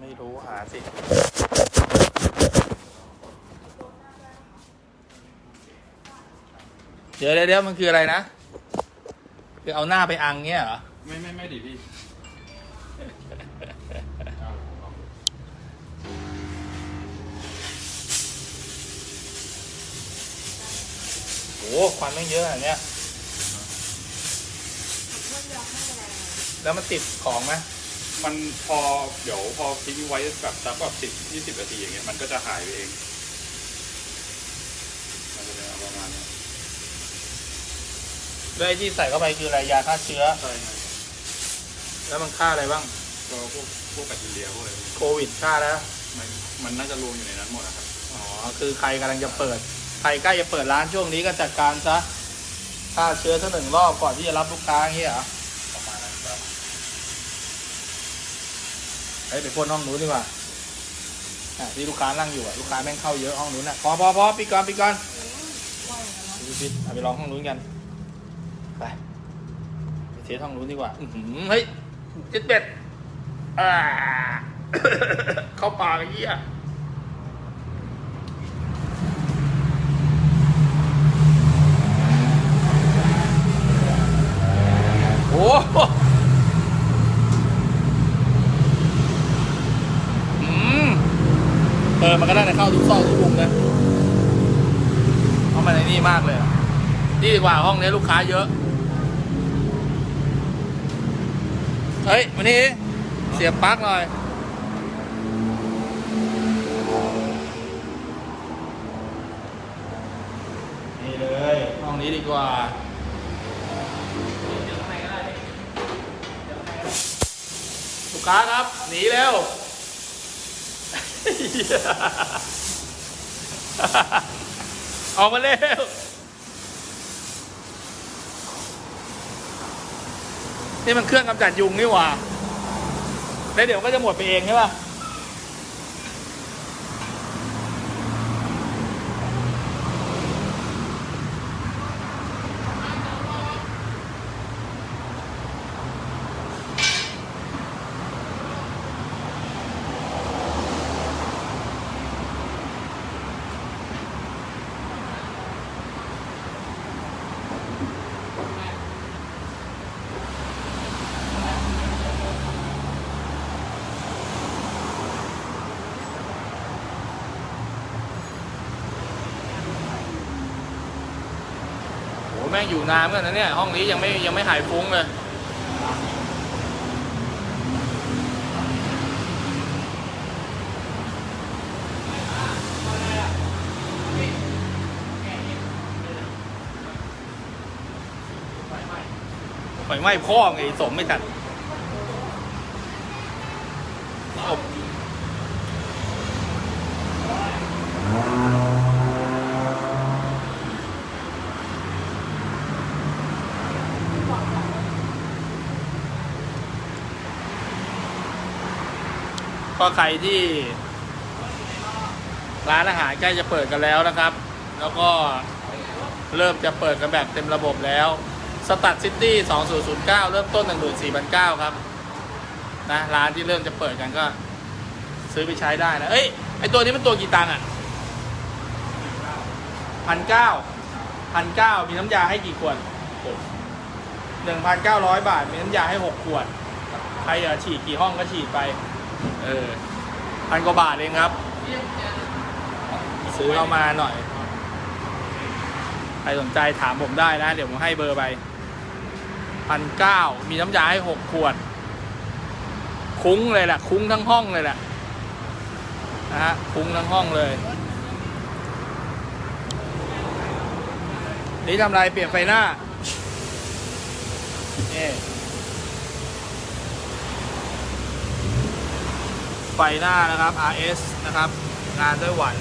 ไม่รู้หาสิ เดี๋ยวเดี๋ยวเดี๋ยวมันคืออะไรนะ คือเอาหน้าไปอังเงี้ยเหรอ ไม่ไม่ไม่ดิพี่โอ้ควันไม่งเยอะอันเนี้ย แล้วมันติดของไหม มันพอเดี๋ยวพอทิ้งไว้แบบสักแบบสิบยี่สิบนาทีอย่างเงี้ยมันก็จะหายไปเอง มันจะเป็นประมาณนี้แล้วไอ้ที่ใส่เข้าไปคืออะไรยาฆ่าเชื้อ ใช่ไงแล้วมันฆ่าอะไรบ้าง ก็พวกพวกแบคทีเรียพวกอะไรพวกนี้โควิดฆ่าแล้ว มันมันน่าจะรวมอยู่ในนั้นหมดนะครับ อ๋อ คือใครกำลังจะเปิด ใครใกล้จะเปิดร้านช่วงนี้ก็จัดการซะฆ่าเชื้อสักหนึ่งรอบก่อนที่จะรับลูกค้าอย่างเงี้ยเหรอ ประมาณนั้นครับ เฮ้ยไปพ่นห้องนู้นดีกว่าอะที่ลูกค้านั่งอยู่อะลูกค้าแม่งเข้าเยอะห้องนู้นอะพอพอพอปิดก่อนปิดก่อนปิดปิดเอาไปลองห้องนู้นกันไปไปเทสห้องนู้นดีกว่าอือหือเฮ้ยเจ็ดเป็ดอ่า เข้าปากไอ้เหี้ยโอ้โหอืมเออมันก็ได้แต่เข้าทุกซอกทุกมุมนะเพราะมันในนี่มากเลยอะนี่ดีกว่าห้องนี้ลูกค้าเยอะ เฮ้ยวันนี้เสียบปลั๊กหน่อยนี่เลยห้องนี้ดีกว่าลูกค้าครับหนีเร็ว ออกมาเร็วนี่มันเครื่องกำจัดยุงนี่หว่าแล้วเดี๋ยวก็จะหมดไปเองใช่ป่ะ แม่งอยู่นานกันนะเนี่ย ห้องนี้ยังไม่ยังไม่หายฟุ้งเลยไฟไหม้พ่อไงสมไม่ตัด ก็ใครที่ร้านอาหารใกล้จะเปิดกันแล้วนะครับ แล้วก็เริ่มจะเปิดกันแบบเต็มระบบแล้วสตัดซิตี้2009 เริ่มต้น 14,900 ครับ นะ ร้านที่เริ่มจะเปิดกันก็ ซื้อไปใช้ได้นะ เอ้ย ไอตัวนี้มันตัวกี่ตังค์อะพันเก้าพันเก้ามีน้ำยาให้กี่ขวดหนึ่งพันเก้าร้อยบาท มีน้ำยาให้หกขวด ใครอยากฉีดกี่ห้องก็ฉีดไป เออพันกว่าบาทเองครับ ซื้อเข้ามาหน่อย ใครสนใจถามผมได้นะ เดี๋ยวผมให้เบอร์ไปพันเก้ามีน้ำยาให้หกขวด คุ้งเลยแหละ คุ้งทั้งห้องเลยแหละนะฮะคุ้งทั้งห้องเลย นี่ทำอะไรเปลี่ยนไฟหน้า นี่ ไฟหน้านะครับ RS นะครับ งานด้วยหวัน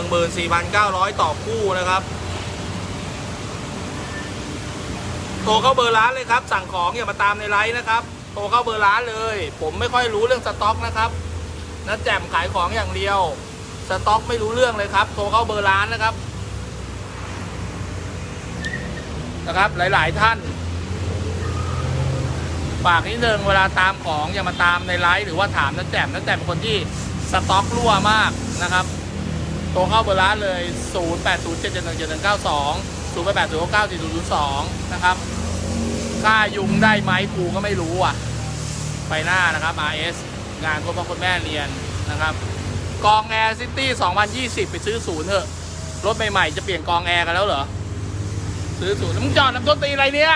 14,900 ต่อคู่นะครับ โทรเข้าเบอร์ร้านเลยครับ สั่งของอย่ามาตามในไลน์นะครับ โทรเข้าเบอร์ร้านเลย ผมไม่ค่อยรู้เรื่องสต็อกนะครับนะแจมขายของอย่างเดียว สต็อกไม่รู้เรื่องเลยครับ โทรเข้าเบอร์ร้านนะครับ นะครับ หลาย ๆ ท่าน ฝากนิดนึงเวลาตามของอย่ามาตามในไลฟ์หรือว่าถามนักแจ่มนักแจ่มเป็นคนที่สต็อกรั่วมากนะครับโทรเข้าเบอร์ร้านเลย 0 8 0 7 7 1 7 1 9 2 0 8 8 0 9 4 0 0 2 นะครับค่ายุงได้ไหมกูก็ไม่รู้อะ ไปหน้านะครับ RS งานคนพ่อคนแม่เรียนนะครับ กองแอร์ซิตี้ 2020 ไปซื้อศูนย์เถอะ รถใหม่ ๆ จะเปลี่ยนกองแอร์กันแล้วเหรอ ซื้อศูนย์แล้วมึงจอดน้ำต้นตีอะไรเนี่ย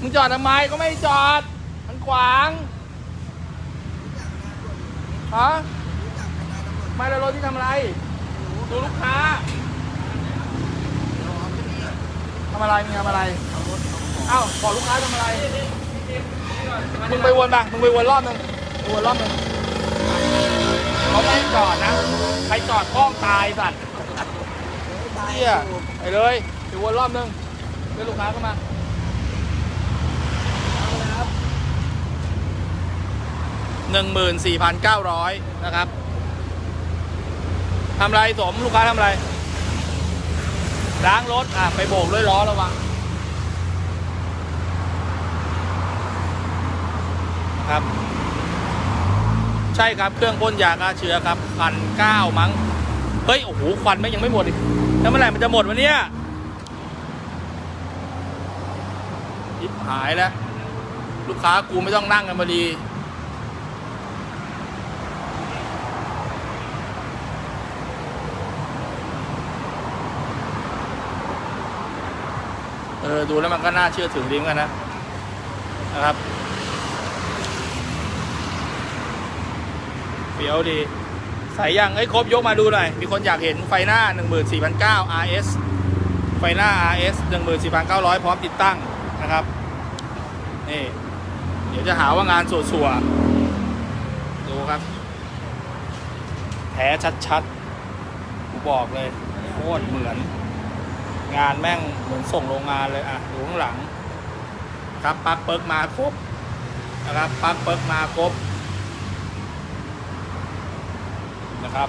มึงจอดทำไมก็ไม่จอด มันขวางฮะไม่แล้วรถที่ทำอะไร ดูลูกค้าทำอะไรมึงทำอะไรเอ้าบอกลูกค้าทำอะไร มึงไปวนไปมึงไปวนรอบหนึงไปวนรอบหนึงเขาไม่จอดนะ ใครจอดพ้องตายสัตว์เฮียไปเลยไปวนรอบหนึงเรียกลูกค้าเข้ามา หนึ่งหมื่นสี่พันเก้าร้อยนะครับทำไรสมลูกค้าทำไร ล้างรถ อะ ไปโบกด้วยล้อระวังครับ ใช่ครับเครื่องพ่นยาฆ่าเชื้อครับพันเก้ามั้ง เฮ้ย โอ้โห ควันไม่ยังไม่หมดอีกแล้วเมื่อไหร่มันจะหมดวะเนี่ยยิบหายแล้ว ลูกค้ากูไม่ต้องนั่งกันมาดี ออดูแล้วมันก็น่าเชื่อถือดีเหมือนกันนะนะครับเฟี้ยวดีใส่ยังเอ้ยครบยกมาดูหน่อย มีคนอยากเห็นไฟหน้า 14,900 RS ไฟหน้า RS 14,900 พร้อมติดตั้งนะครับ นี่ เดี๋ยวจะหาว่างานสัวๆดูครับ แท้ชัดๆ กูบอกเลย โคตรเหมือน งานแม่งเหมือนส่งโรงงานเลยอะดูข้างหลัง ครับปลั๊กเปิกมาครบนะครับปลั๊กเปิกมาครบนะครับ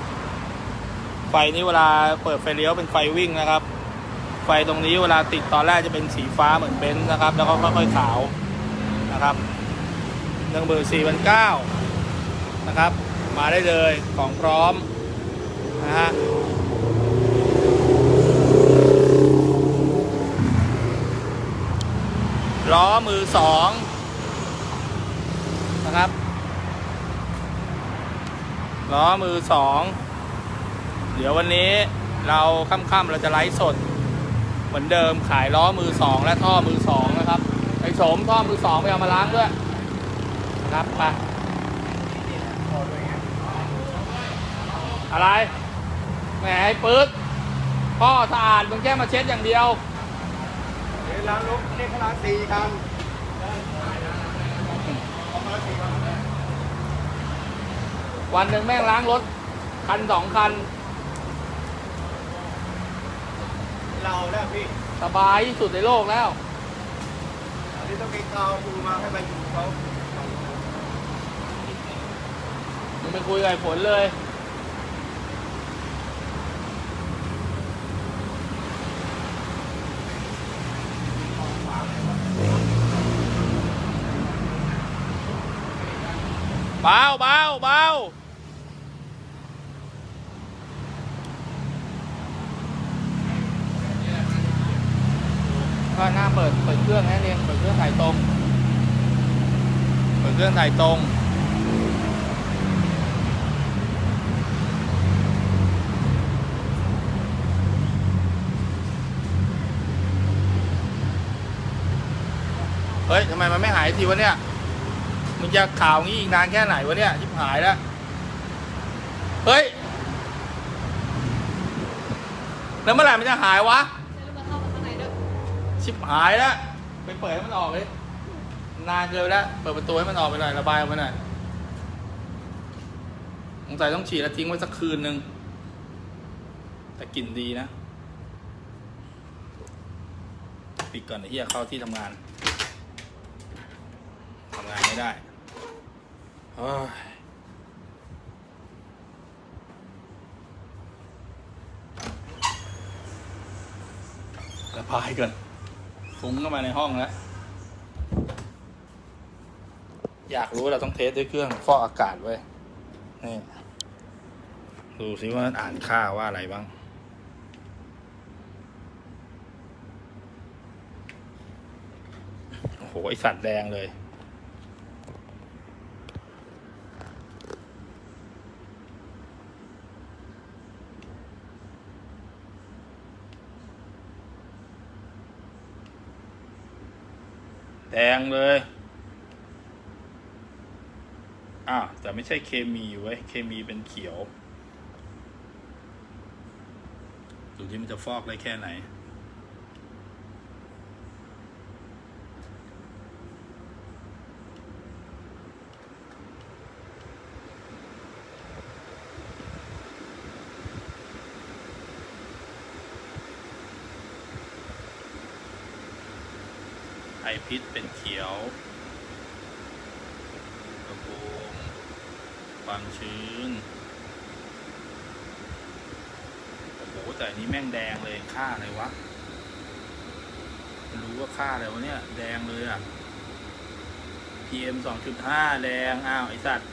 ไฟนี้เวลาเปิดไฟเลี้ยวเป็นไฟวิ่งนะครับ ไฟตรงนี้เวลาติดตอนแรกจะเป็นสีฟ้าเหมือนเบนซ์นะครับ แล้วก็ค่อยๆขาวนะครับหนึ่งหมื่นสี่พันเก้านะครับ มาได้เลยของพร้อมนะฮะ ล้อมือสองนะครับล้อมือสองเดี๋ยววันนี้เราค่ำๆเราจะไลฟ์สด เหมือนเดิมขายล้อมือสองและท่อมือสองนะครับไอ้โสมท่อมือสองไปเอามาล้างด้วยนะครับไปอะไรแหมไอ้ปึ๊ดพ่อสะอาดมึงแค่มาเช็ดอย่างเดียว ร้านรถเรียกร้านสี่คันวันหนึ่งแม่งล้างรถ คันสองคัน เราแล้วพี่สบายที่สุดในโลกแล้วอันนี้ต้องไปกาวปูมาให้ไปอยู่เขามึงไปคุยกับไอ้ผลเลย เบาเบาเบาก็หน้าเปิดเปิดเครื่องแค่นี้เองเปิดเครื่องถ่ายตรง เปิดเครื่องถ่ายตรงเฮ้ยทำไมมันไม่หายทีวะเนี่ย มึงจะข่าวงี้อีกนานแค่ไหนวะเนี่ยชิบหายแล้ว เฮ้ย แล้วเมื่อไหร่มันจะหายวะ ชิบหายแล้ว ไปเปิดให้มันออกเลย นานเกินไปแล้ว เปิดประตูให้มันออกไปหน่อย ระบายออกไปหน่อยสงสัยต้องฉีดแล้วทิ้งไว้สักคืนนึงแต่กลิ่นดีนะปิดก่อนไอ้เหี้ยเข้าที่ทำงานทำงานไม่ได้โอ้ย ระบายก่อนฟุ้งเข้ามาในห้องแล้ว อยากรู้เราต้องเทสด้วยเครื่องฟอกอากาศไว้นี่ดูซิว่าอ่านค่าว่าอะไรบ้างโอ้โห ไอสัตว์แดงเลย งเลย อ้าวแต่ไม่ใช่เคมีเว้ยเคมีเป็นเขียว ดูที่มันจะฟอกได้แค่ไหน ไอพิษเป็นเขียวกระโปรงความชื้น โอ้โห แต่อันนี้แม่งแดงเลยค่าอะไรวะ รู้ว่าค่าอะไรวะเนี่ย แดงเลยอะ PM สองจุดห้าแดง อ้าว ไอสัตว์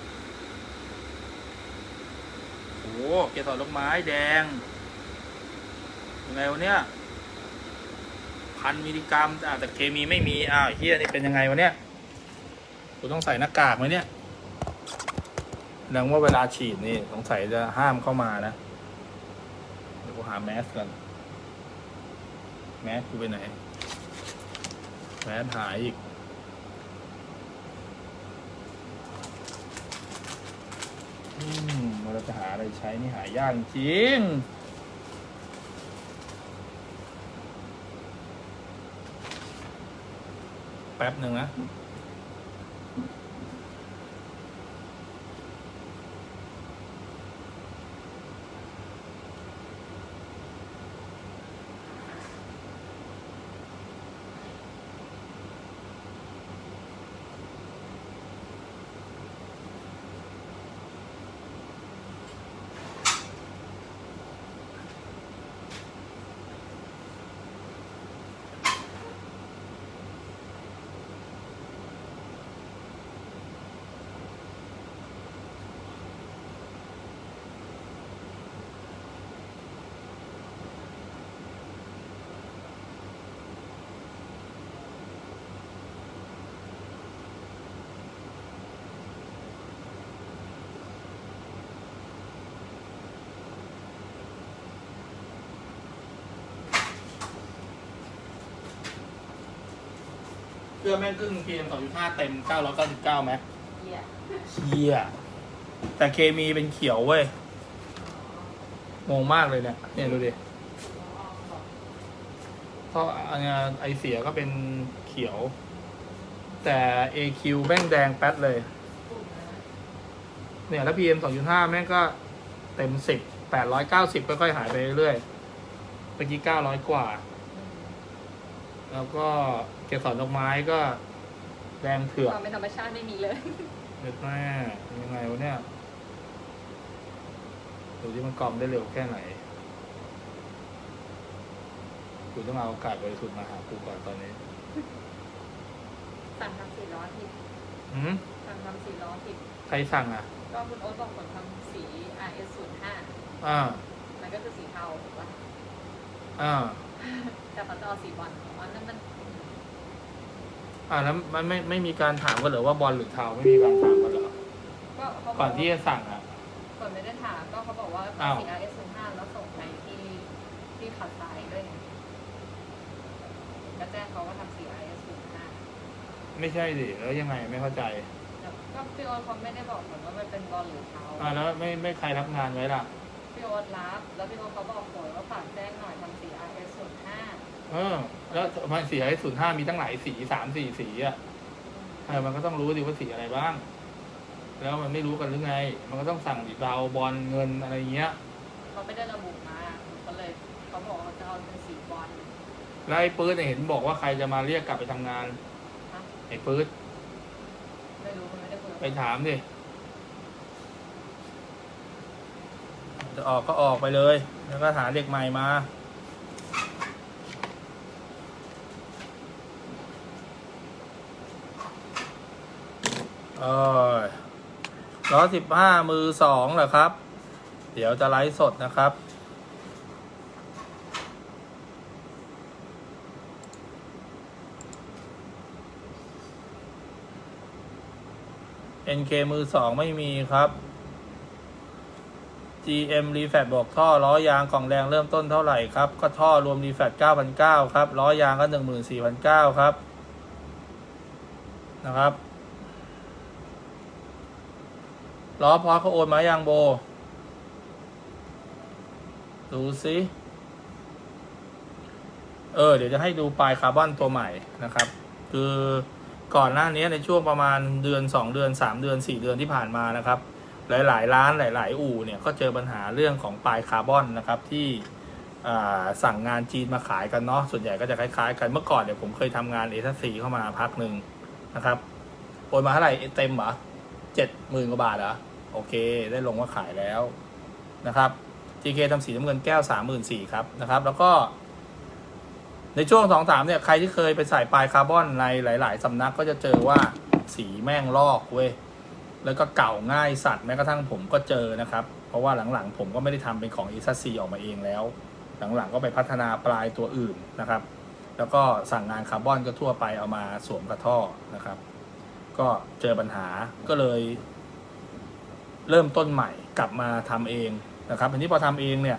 โอ้โหเกสรดอกไม้แดงยังไงวะเนี่ย พันมิลลิกรัมแต่เคมีไม่มีอ้าวเฮียนี่เป็นยังไงวะเนี่ยกูต้องใส่หน้ากากไหมเนี่ยแสดงว่าเวลาฉีดนี่สงสัยจะห้ามเข้ามานะ เดี๋ยวกูหาแมสกันแมสกูไปไหน แมสหายอีกอืมเราจะหาอะไรใช้นี่หายากจริง ป๊บหนึ่งนะ เพื่อแม่งครึ่ง PM 2.5 เต็ม 999แม็กเหี้ยเฮียแต่เคมีเป็นเขียวเว้ยงงมากเลยเนี่ยเนี่ยดูดิเพราะอันเนี้ยไอเสียก็เป็นเขียว แต่ AQ แม่งแดงแป๊ดเลย เนี่ยแล้ว PM 2.5 แม่งก็เต็ม 10 890 ค่อยๆหายไปเรื่อยๆเมื่อกี้900 กว่า แล้วก็เกสรดอกไม้ก็แดงเถือกความเป็นธรรมชาติไม่มีเลยเด็ดแม่ยังไงวะเนี่ยดูที่มันกรอมได้เร็วแค่ไหนกูต้องเอาอากาศบริสุทธิ์มาหากูก่อนตอนนี้สั่งทำสีล้อผิดอืมสั่งทำสีล้อผิดใครสั่งอะ ก็คุณโอ๊ตบอกคนทำสี RS 0อ่า5มันก็คือสีเทาถูกปะอ่าแต่เขาจะเอาสีบอลอ๋อนั่นมัน อ่าแล้วมันไม่ไม่มีการถามกันเหรอว่าบอลหรือเทาไม่มีการถามกันเหรอก็เขาบก่ออนกที่จะสั่งอะ ก่อนไม่ได้ถามก็เขาบอกว่าอ้าวสี RS 0 5 แล้วส่งไปที่ที่ขัดสายด้วยไงก็แจ้งเขาว่าทำสี RS 0 5 ไม่ใช่ดิแล้วยังไงไม่เข้าใจก็พี่โอ๊ตเขาไม่ได้บอกผมว่ามันเป็นบอลหรือเทาอ่าแล้วไม่ไม่ใครรับงานไว้ล่ะ พี่โอ๊ตรับ แล้วพี่โอ๊ตเขาบอกผมว่าฝากแจ้งหน่อยทำสี RS 0 5 เออ แล้วมันสีไอ้ศูนย์ห้ามีตั้งหลายสีสามสี่สีอะเออมันก็ต้องรู้ดิว่าสีอะไรบ้าง แล้วมันไม่รู้กันหรือไง มันก็ต้องสั่งดิเราบอลเงินอะไรเงี้ยเขาไม่ได้ระบุมาผมก็เลยเขาบอกว่าจะเอาเป็นสีบอลแล้วไอ้ปื๊ดเนี่ยเห็นบอกว่าใครจะมาเรียกกลับไปทำงานฮะไอ้ปื๊ดไม่รู้มันไม่ได้คุยกับไปถามดิจะออกก็ออกไปเลย แล้วก็หาเด็กใหม่มา เอ เออ ร้อยสิบห้ามือสองเหรอครับ เดี๋ยวจะไลฟ์สดนะครับ NK มือสองไม่มีครับ GM r e f a t บอกท่อล้อยางกล่องแรงเริ่มต้นเท่าไหร่ครับ ก็ท่อรวม r e f a t 9,900 ครับ ล้อยางก็ 14,900 ครับ นะครับ ล้อพอเขาโอนมายังโบ ดูสิเออ เดี๋ยวจะให้ดูปลายคาร์บอนตัวใหม่นะครับ คือก่อนหน้านี้ในช่วงประมาณเดือน 2 เดือน 3 เดือน 4 เดือนที่ผ่านมานะครับ หลาย ๆ ร้านหลาย ๆ อู่เนี่ยก็เจอปัญหาเรื่องของปลายคาร์บอนนะครับที่สั่งงานจีนมาขายกันเนาะส่วนใหญ่ก็จะคล้าย ๆ กันเมื่อก่อนเนี่ยผมเคยทำงานเอทัสีเข้ามาพักหนึ่งนะครับโอนมาเท่าไหร่เต็มเหรอ เจ็ดหมื่นกว่าบาทเหรอ โอเค ได้ลงว่าขายแล้วนะครับ GK ทำสีน้ำเงินแก้วสามหมื่นสี่ครับนะครับ แล้วก็ ในช่วงสองสามเนี่ย ใครที่เคยไปใส่ปลายคาร์บอนในหลาย ๆสำนักก็จะเจอว่าสีแม่งลอกเว้ย แล้วก็เก่าง่ายสัตว์แม้กระทั่งผมก็เจอนะครับ เพราะว่าหลังๆ ผมก็ไม่ได้ทำเป็นของ e s ซีออกมาเองแล้ว หลังๆก็ไปพัฒนาปลายตัวอื่นนะครับ แล้วก็สั่งงานคาร์บอนก็ทั่วไปเอามาสวมกระท่อนะครับ ก็เจอปัญหาก็เลย เริ่มต้นใหม่กลับมาทำเองนะครับทีนี้พอทำเองเนี่ย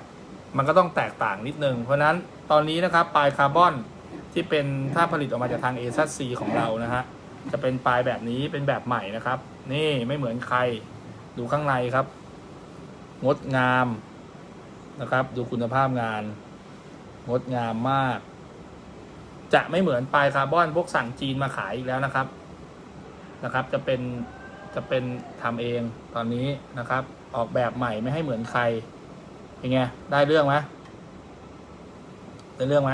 มันก็ต้องแตกต่างนิดนึง เพราะนั้นตอนนี้นะครับปลายคาร์บอนที่เป็นถ้าผลิตออกมาจากทาง a อ c ของเรานะฮะจะเป็นปลายแบบนี้เป็นแบบใหม่นะครับ นี่ไม่เหมือนใครดูข้างในครับ งดงามนะครับ ดูคุณภาพงาน งดงามมาก จะไม่เหมือนปลายคาร์บอนพวกสั่งจีนมาขายอีกแล้วนะครับ นะครับ จะเป็นจะเป็นทำเองตอนนี้นะครับ ออกแบบใหม่ไม่ให้เหมือนใครเป็นไงได้เรื่องไหมได้เรื่องไหม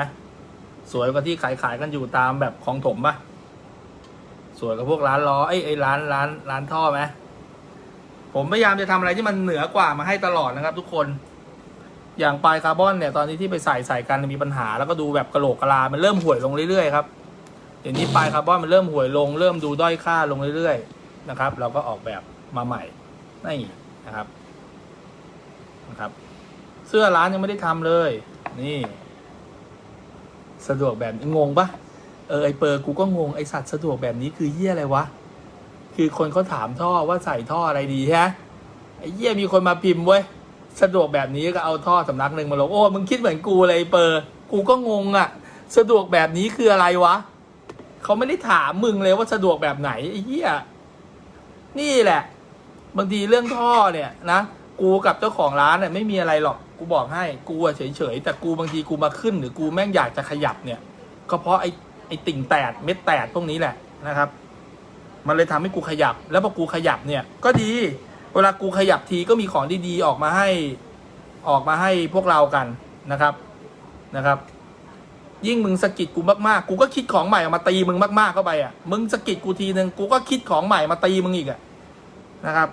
สวยกว่าที่ขายขายกันอยู่ตามแบบของถมปะสวยกว่าพวกร้านล้อไอ้ไอ้ร้านร้านร้านท่อไหมผมพยายามจะทำอะไรที่มันเหนือกว่ามาให้ตลอดนะครับ ทุกคน อย่างปลายคาร์บอนเนี่ยตอนนี้ที่ไปใส่ใส่กันมีปัญหาแล้วก็ดูแบบกระโหลกกะลา มันเริ่มห่วยลงเรื่อยๆครับ เดี๋ยวนี้ปลายคาร์บอนมันเริ่มห่วยลง เริ่มดูด้อยค่าลงเรื่อยๆนะครับ เราก็ออกแบบมาใหม่นี่นะครับนะครับ เสื้อร้านยังไม่ได้ทำเลย นี่ สะดวกแบบงงปะเออไอเปอร์กูก็งงไอสัตว์สะดวกแบบนี้คือเหี้ยอะไรวะคือคนเขาถามท่อว่าใส่ท่ออะไรดีฮะไอเหี้ยมีคนมาพิมพ์เว้ยสะดวกแบบนี้ก็เอาท่อสำนักหนึ่งมาลงโอ้มึงคิดเหมือนกูเลยเปอร์ กูก็งงอะ่ะ สะดวกแบบนี้คืออะไรวะ เขาไม่ได้ถามมึงเลยว่าสะดวกแบบไหนไอ้เหี้ยนี่แหละ บางทีเรื่องท่อเนี่ยนะกูกับเจ้าของร้านเนี่ยไม่มีอะไรหรอกกูบอกให้กูเฉยๆแต่กูบางทีกูมาขึ้น หรือกูแม่งอยากจะขยับเนี่ย ก็เพราะไอ้ไอ้ติ่งแตดเม็ดแตดพวกนี้แหละนะครับ มันเลยทำให้กูขยับ แล้วพอกูขยับเนี่ย ก็ดี เวลากูขยับทีก็มีของดีๆออกมาให้ออกมาให้พวกเรากันนะครับนะครับ ยิ่งมึงสะกิดกูมากๆ กูก็คิดของใหม่ออกมาตีมึงมากๆเข้าไปอะ มึงสะกิดกูทีนึงกูก็คิดของใหม่มาตีมึงอีกอะนะครับ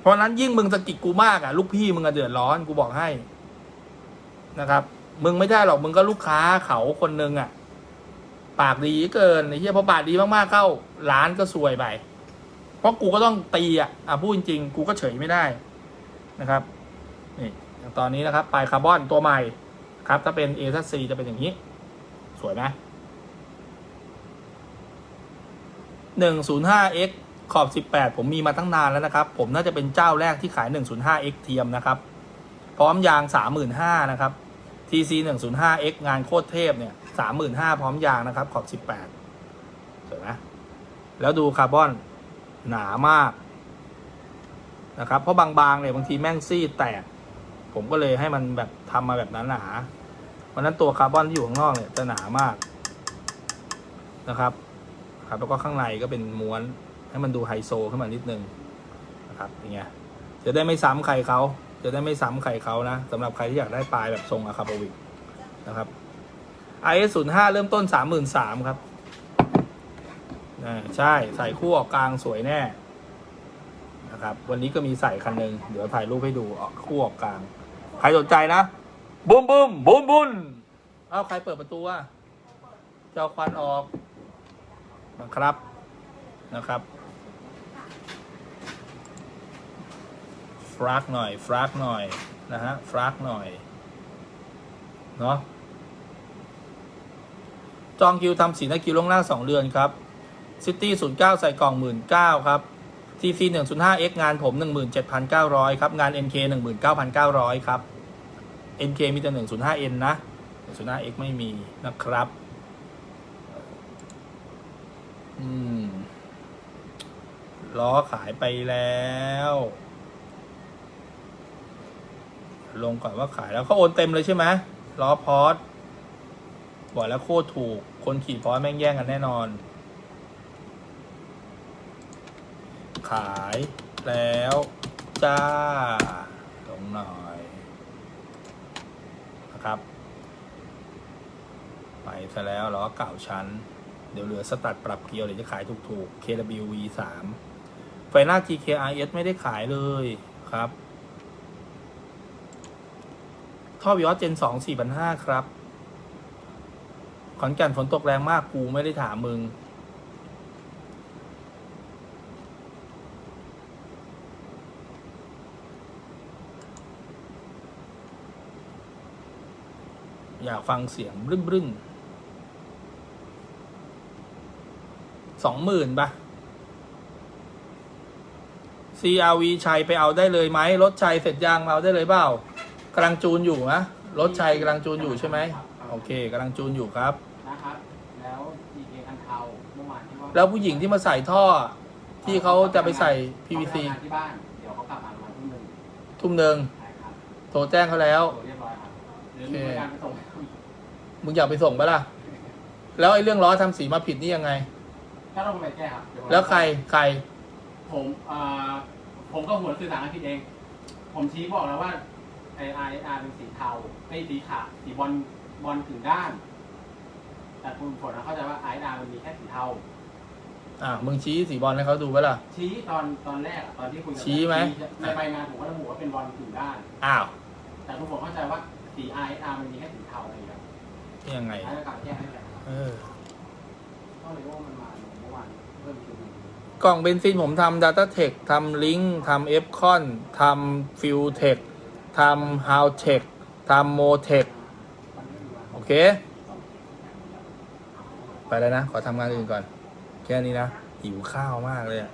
เพราะนั้นยิ่งมึงสะกิดกูมากอะ ลูกพี่มึงอะเดือดร้อนกูบอกให้นะครับ มึงไม่ได้หรอกมึงก็ลูกค้าเขาคนนึงอะ ปากดีเกินไอ้เหี้ยพอปากดีมากๆเข้าร้านก็ซวยไปเพราะกูก็ต้องตีอะอะพูดจริงๆกูก็เฉยไม่ได้นะครับนี่ตอนนี้นะครับปลายคาร์บอนตัวใหม่ครับ ถ้าเป็น A ทัซีจะเป็นอย่างนี้ สวยไหมหนึ่งศูนย์ห้า x ขอบสิบแปดผมมีมาตั้งนานแล้วนะครับ ผมน่าจะเป็นเจ้าแรกที่ขายหนึ่งศูนย์ห้า x เทียมนะครับ พร้อมยางสามหมื่นห้านะครับ TC หนึ่งศูนย์ห้า x งานโคตรเทพเนี่ยสามหมื่นห้าพร้อมยางนะครับ ขอบสิบแปดสวยไหมแล้วดูคาร์บอนหนามากนะครับ เพราะบางๆเนี่ยบางทีแม่งซี่แตก ผมก็เลยให้มันแบบทำมาแบบนั้นหนา เพราะนั้นตัวคาร์บอนที่อยู่ข้างนอกเนี่ยจะหนามากนะครับครับแล้วก็ข้างในก็เป็นม้วนให้มันดูไฮโซขึ้นมานิดนึงนะครับอย่างเงี้ยจะได้ไม่ซ้ำใครเขาจะได้ไม่ซ้ำใครเขานะสำหรับใครที่อยากได้ปลายแบบทรงอะคาบวิกนะครับ IS 0 5เริ่มต้น 33,000ครับอ่าใช่ใส่คู่ออกกลางสวยแน่นะครับ วันนี้ก็มีใส่คันหนึ่งเดี๋ยวถ่ายรูปให้ดูออกคู่ออกกลาง ใครสนใจนะ บุ้มบุ้มบุ้มบุ้มเอาใครเปิดประตูอะเจ้าควันออกนะครับนะครับฟรักหน่อยฟรักหน่อยนะฮะฟรักหน่อยเนาะจองคิวทำสีหน้าคิวล่วงหน้าสองเดือนครับซิตี้ศูนย์เก้าใส่กล่องหมื่นเก้าครับ TC หนึ่งศูนย์ห้า X งานผมหนึ่งหมื่นเจ็ดพันเก้าร้อยครับ งาน NK หนึ่งหมื่นเก้าพันเก้าร้อยครับ NK มีแต่หนึ่งศูนย์ห้า N นะหนึ่งศูนย์ห้า X ไม่มีนะครับ อืม ล้อขายไปแล้ว ลงก่อนว่าขายแล้วเขาโอนเต็มเลยใช่ไหมล้อพอร์ตบอกแล้วโคตรถูก คนขี่พอร์ตแม่งแย่งกันแน่นอน ขายแล้ว จ้าลงหนอ นะครับ ไปซะแล้วล้อเก่าชั้น เดี๋ยวเหลือสตัดปรับเกียวเดี๋ยวจะขายถูกๆ KW V3 ไฟหน้า GKRS ไม่ได้ขายเลยครับ ท่อวิออสเจน2 4,500ครับ ขอนแก่นฝนตกแรงมากกูไม่ได้ถามมึง อยากฟังเสียงบรึ้นบรึ้นสองหมื่นปะ CRV ชัยไปเอาได้เลยไหมรถชัยเสร็จยางมาเอาได้เลยเปล่ากำลังจูนอยู่นะรถชัยกำลังจูนอยู่ใช่ไหมโอเคกำลังจูนอยู่ครับนะครับ แล้ว GK คันเทาเมื่อวานที่ว่าแล้วผู้หญิงที่มาใส่ท่อที่เขาจะไปใส่ PVC เขาไปทำงานที่บ้านเดี๋ยวเขากลับมาประมาณทุ่มหนึ่งทุ่มหนึ่งใช่ครับโทรแจ้งเขาแล้วโอ้เรียบร้อยครับหรือ มีบริการไปส่งมึงอยากไปส่งปะล่ะ แล้วไอ้เรื่องล้อทำสีมาผิดนี่ยังไงก็ต้องไปแก้ครับเดี๋ยผมแล้วใครใคร ผมอ่าผมก็หัวสื่อสารกันผิดเอง ผมชี้บอกแล้วว่าไอไออาร์เป็นสีเทาไม่สีขาวสีบอลบอลถึงด้าน แต่คุณฝนเข้าใจว่าไออาร์มันมีแค่สีเทา อะมึงชี้สีบอลให้เขาดูปะล่ะ ชี้ตอนตอนแรกอะตอนที่คุยกัชี้ไหม ในใบงานผมก็ระบุว่าเป็นบอลถึงด้าน อ้าว แต่คุณฝนเข้าใจว่าสีไออาร์มันมีแค่สีเทาอะไรอย่างเงี้ยนี่ ยังไง เออกล่องเบนซินผมทำ Data Tech ทำ Link ทำ f c o n ทำ Fuel Tech ทำ How Tech ทำ Mo Tech โอเค ไปแล้วนะ ขอทำงานอื่นก่อน แค่นี้นะ หิวข้าวมากเลยอะ